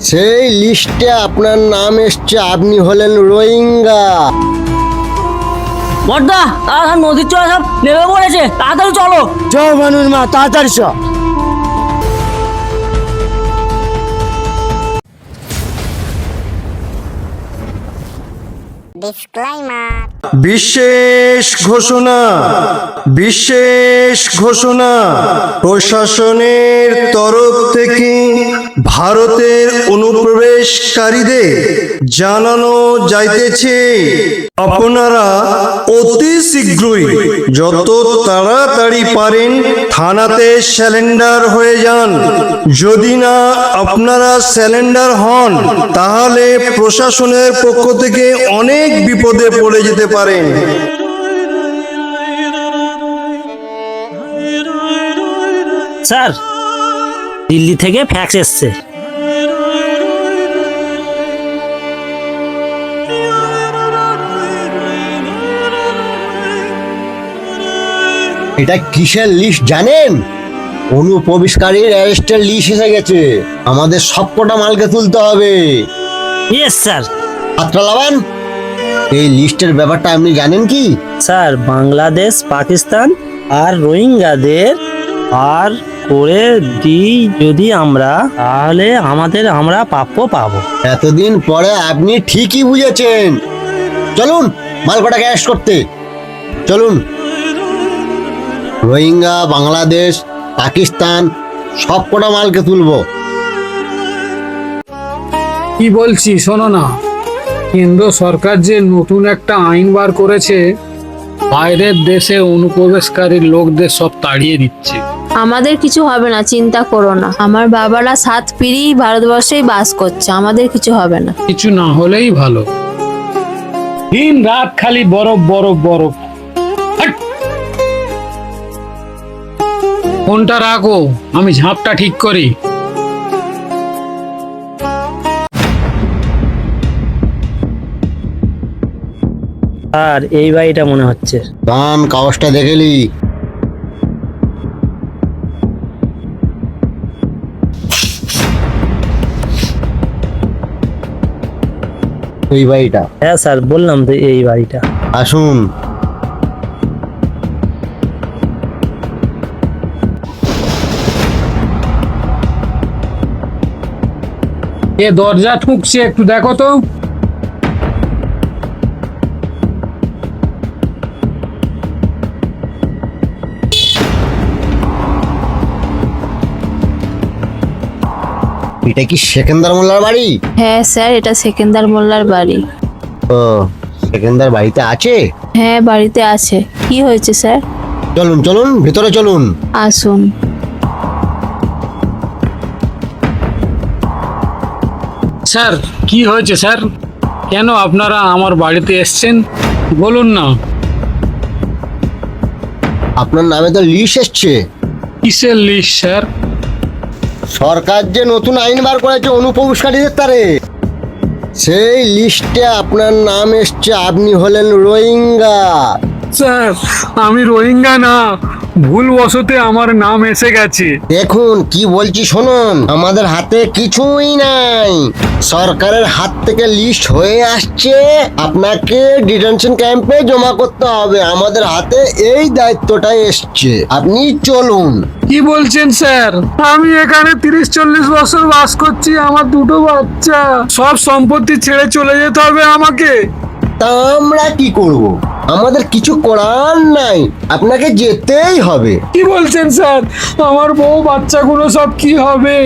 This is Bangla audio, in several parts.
সেই লিস্টে আপনার নাম এসছে আপনি হলেন রোহিঙ্গা। বর্দা তারা নদীর চলে সব নেমে পড়েছে তাড়াতাড়ি চলো। চ মানুষ মা তাড়াতাড়ি চ Disclaimer. বিশেষ ঘোষণা। বিশেষ ঘোষণা প্রশাসনের তরফ থেকে ভারতের অনুপ্রবেশকারীদের জানানো যাইতেছে। আপনারা অতি শীঘ্রই যত তাড়াতাড়ি পারেন থানাতে স্যালেন্ডার হয়ে যান। যদি না আপনারা স্যালেন্ডার হন, তাহলে প্রশাসনের পক্ষ থেকে অনেক বিপদে পড়ে যেতে পারেন। স্যার। দিল্লি থেকে ফ্যাক্স এসছে। এটা কিসের লিস্ট জানেন? অনুপ্রবেশকারীর অ্যারেস্টের লিস্ট এসে গেছে। আমাদের সবকটা মালকে তুলতে হবে। ইয়েস স্যার হাতটা এই লিস্টের ব্যাপারটা আপনি জানেন কি? স্যার বাংলাদেশ পাকিস্তান আর রোহিঙ্গাদের আর করে দিই যদি আমরা তাহলে আমাদের আমরা প্রাপ্য পাবো। এতদিন পরে আপনি ঠিকই বুঝেছেন। চলুন মালকটাকে অ্যারেস্ট করতে। চলুন। রোহিঙ্গা বাংলাদেশ পাকিস্তান সব কটা মালকে তুলবো। কি বলছি শোনো না। কেন্দ্র সরকার যে নতুন একটা আইন বার করেছে বাইরের দেশে অনুপ্রবেশকারী লোকদের সব তাড়িয়ে দিচ্ছে। আমাদের কিছু হবে না চিন্তা করো না। আমার বাবারা সাত পিড়ি ভারতবর্ষেই বাস করছে আমাদের কিছু হবে না। কিছু না হলেই ভালো। দিন রাত খালি বরফ বরফ বরফ! ফোনটা রাখো আমি ঝাঁপটা ঠিক করি। আর এই বাড়িটা মনে হচ্ছে। গান কাগজটা দেখেলি এই বাড়িটা? হ্যাঁ স্যার বললাম তো এই বাড়িটা। আসুন। এ দরজা ঠুকছে একটু দেখো তো। এটা কি সেকেন্দার মোল্লার বাড়ি? হ্যাঁ স্যার এটা সেকেন্দার মোল্লার বাড়ি। ও সেকেন্দার বাড়িতে আছে? হ্যাঁ বাড়িতে আছে। কি হয়েছে স্যার? চলুন চলুন ভিতরে চলুন। আসুন। স্যার কি হয়েছে স্যার? কেন আপনারা আমার বাড়িতে এসছেন? বলুন না। আপনার নামে তো লিস্ট এসছে। কিসের লিস্ট স্যার? সরকার যে নতুন আইন বার করেছে অনুপ্রবেশকারীদের তারে। সেই লিস্টে আপনার নাম এসছে, আপনি হলেন রোহিঙ্গা। স্যার, আমি রোহিঙ্গা না। ভুল বশতে আমার নাম এসে গেছে। দেখুন কি বলছি শুনুন আমাদের হাতে কিছুই নাই। সরকারের হাত থেকে লিস্ট হয়ে আসছে আপনাকে ডিটেনশন ক্যাম্পে জমা করতে হবে। আমাদের হাতে এই দায়িত্বটা এসছে। আপনি চলুন। কি বলছেন স্যার? আমি এখানে তিরিশ চল্লিশ বছর বাস করছি আমার দুটো বাচ্চা। সব সম্পত্তি ছেড়ে চলে যেতে হবে আমাকে? তা আমরা কি করব? আমাদের কিছু করার নাই। আপনাকে যেতেই হবে। কি বলছেন স্যার? আমার বউ বাচ্চাগুলো সব কি হবে?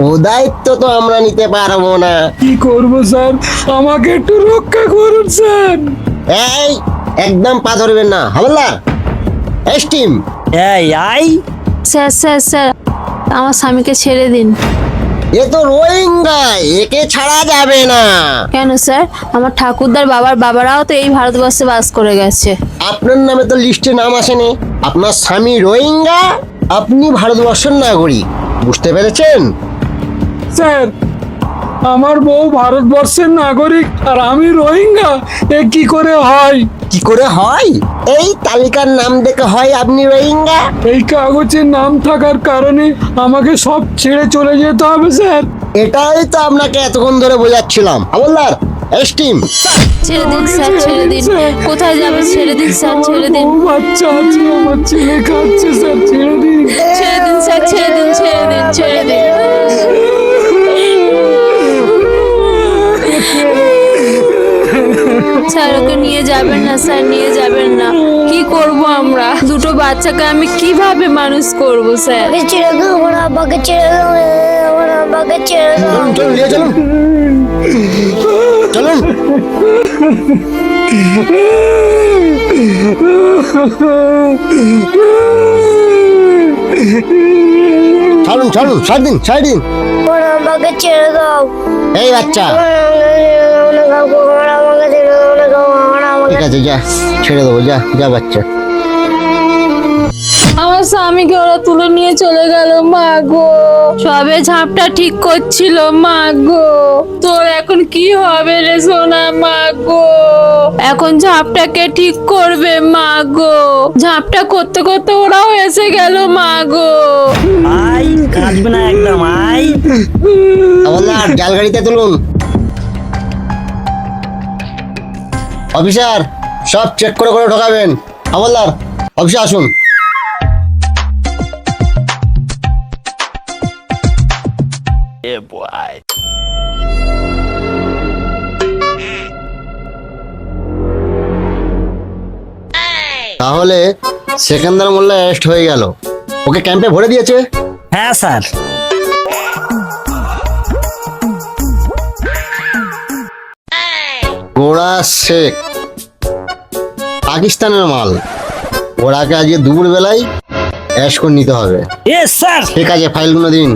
ও দায়িত্ব তো আমরা নিতে পারব না। কি করব স্যার? আমাকে একটু রক্ষা করুন স্যার। এই একদম পা ধরবেন না। হাবলা এস্টিম এই আই! স্যার স্যার স্যার আমার স্বামীকে ছেড়ে দিন। এ তো রোহিঙ্গা একে ছাড়া যাবে না। কেন স্যার? আমার ঠাকুরদার বাবার বাবারাও তো এই ভারতবর্ষে বাস করে গেছে। আপনার নামে তো লিস্টে নাম আসেনি। আপনার স্বামী রোহিঙ্গা আপনি ভারতবর্ষের নাগরিক। বুঝতে পেরেছেন? স্যার আমার বউ ভারতবর্ষের নাগরিক আর আমি রোহিঙ্গা এ কি করে হয়? কি করে হয়? এই তালিকার নাম দেখে হয় আপনি রোহিঙ্গা? এই কাগজে নাম থাকার কারণে আমাকে সব ছেড়ে চলে যেতে হবে স্যার। এটাই তো আপনাকে এতক্ষণ ধরে বোঝাচ্ছিলাম। আমলদার এস্টিম ছেড়ে দিন স্যার ছেড়ে দিন। কোথায় যাবে ছেড়ে দিন স্যার ছেড়ে দিন। বাচ্চা আছে আমার ছেলে খাচ্ছে স্যার বাচ্চাকে আমি কীভাবে মানুষ করব স্যার? আমাকে ছেড়ে দাও আমার আব্বাকে ছেড়ে দাও আমার আব্বাকে ছেড়ে দাও। চলুন চলুন নিয়ে চলুন। চলুন। ছাড়ুন ছাড়ুন ছাড় দিন ছাড় দিন। আমার আব্বাকে ছেড়ে দাও। এই বাচ্চা। আমার আমাকে ছেড়ে দাও না গো, আমার আমাকে ঠিক আছে যা ছেড়ে দেবো যা যা বাচ্চা। আমার স্বামীকে ওরা তুলে নিয়ে চলে গেল মা গো। সবে ঝাঁপটা ঠিক করছিল মা গো। তোর এখন কি হবে রে সোনা মা গো? এখন ঝাপটাকে ঠিক করবে মা গো। ঝাপটা করতে করতে ওরাও এসে গেল মা গো। আই কাঁদবে না একদম আই। আমলদার জাল গাড়িতে তুলুন। অফিসার সব চেক করে করে ঢোকাবেন। আমলদার অফিসে আসুন। তাহলে সেকেন্দার মোল্লা অ্যারেস্ট হয়ে গেল। ওকে ক্যাম্পে ভরে দিয়েছে? হ্যাঁ স্যার। গোড়া শেখ পাকিস্তানের মাল। ওরাকে আজকে দুপুর বেলায় অ্যাশ করে নিতে হবে। স্যার ঠিক আছে ফাইলগুলো দিন।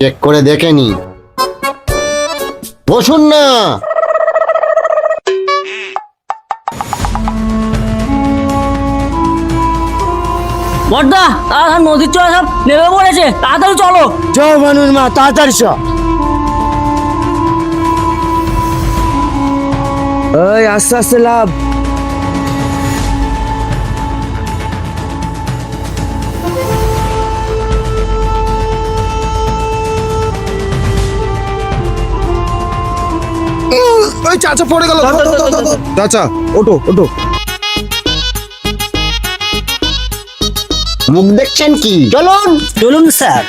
চেক করে দেখে নি। বসুন না। বর্দা তারা নদীর চলে সব নেমে পড়েছে। তাড়াতাড়ি চলো। জয় মানুষ মা তাড়াতাড়ি চ। ওই আস্তে আস্তে লাভ। ওই চাচা পড়ে গেল। চাচা ওটো ওটো মুখ দেখছেন কি? চলুন চলুন স্যার।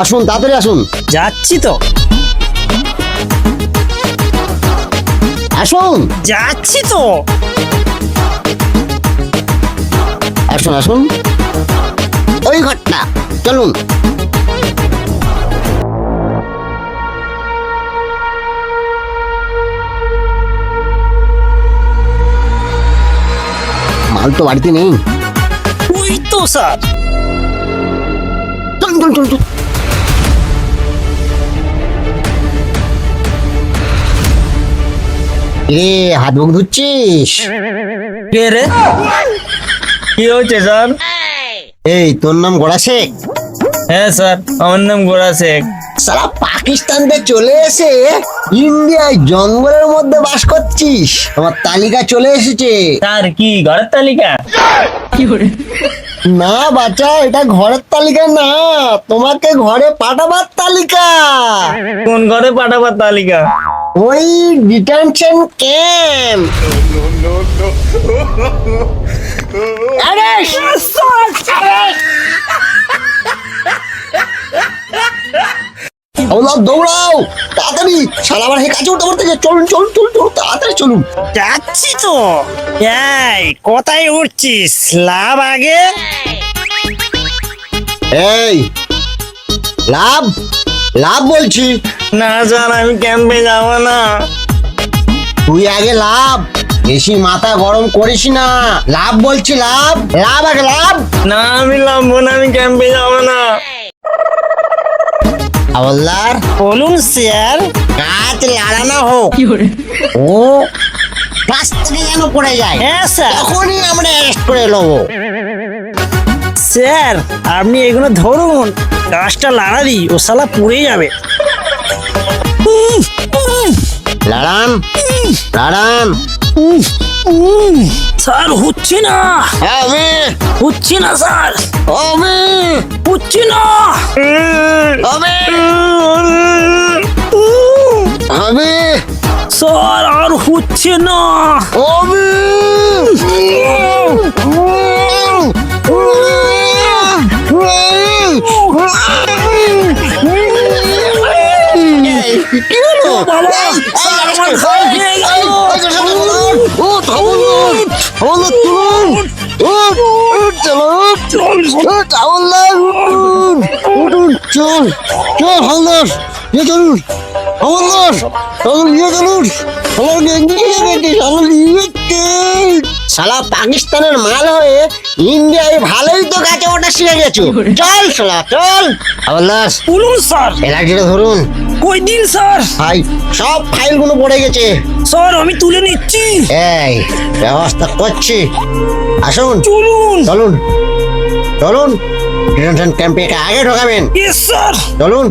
আসুন তাড়াতাড়ি আসুন। যাচ্ছি তো। আসুন। যাচ্ছি তো। আসুন আসুন। ওই ঘরটা চলুন। মাল তো বাড়িতে নেই। ওই তো স্যার। এ হাত মুখ ধুচ্ছিস? কে রে? কি হচ্ছে স্যার? এই তোর নাম গোড়া শেখ? হ্যাঁ স্যার আমার নাম গোরা শেখ। সারা পাকিস্তান থেকে চলে এসে ইন্ডিয়ায় জঙ্গলের মধ্যে বাস করছিস আমার তালিকা চলে এসেছে স্যার কি ঘরের তালিকা না বাচ্চা এটা ঘরের তালিকা না তোমাকে ঘরে পাঠাবার তালিকা কোন ঘরে পাঠাবার তালিকা ওই ডিটেনশন ক্যাম্প দৌড়াও তাড়াতাড়ি। সারা আমার হে কাছে উঠতে চলুন চলুন চলুন চলুন তাড়াতাড়ি চলুন। যাচ্ছি তো। এই কোথায় উঠছিস? লাভ আগে? এই লাভ লাভ বলছি। না স্যার আমি ক্যাম্পে যাব না। তুই আগে লাভ বেশি মাথা গরম করিস না। লাভ বলছি লাভ লাভ আগে লাভ। না আমি লাভবো না আমি ক্যাম্পে যাব না। হাওলদার বলুন স্যার কাজ লাড়ানো হোক ও গাছ থেকে যেন পড়ে যায়। হ্যাঁ স্যার। তখনই আমরা অ্যারেস্ট করে নেব। স্যার আপনি এগুলো ধরুন গাছটা লাড়া দিই ও শালা পুড়ে যাবে। লাড়ান লাড়ান। স্যার হচ্ছে না। আমি। হচ্ছে না স্যার। আমি। হচ্ছে না। আমি। আর হচ্ছে না আমি কি হলো বাবা, স্যার, আমার ঘাড় ভেঙে গেল। ও থামুন থামুন তুলুন উঠ, উঠ, চলো উঠ, হাওলদার, উঠুন উঠুন চল শালা পাকিস্তানের মাল হয়ে ইন্ডিয়ায় ভালোই তো গাছে ওটা শিখে গেছো। চল শালা চল। হাওলদার বলুন স্যার। এলাকিটা ধরুন। কই দিন স্যার? ভাই সব ফাইলগুলো পড়ে গেছে। স্যার আমি তুলে নিচ্ছি। এই ব্যবস্থা করছি। আসুন। চলুন। চলুন। চলুন। ক্যাম্পে আগে ঢোকাবেন। ইয়েস স্যার চলুন।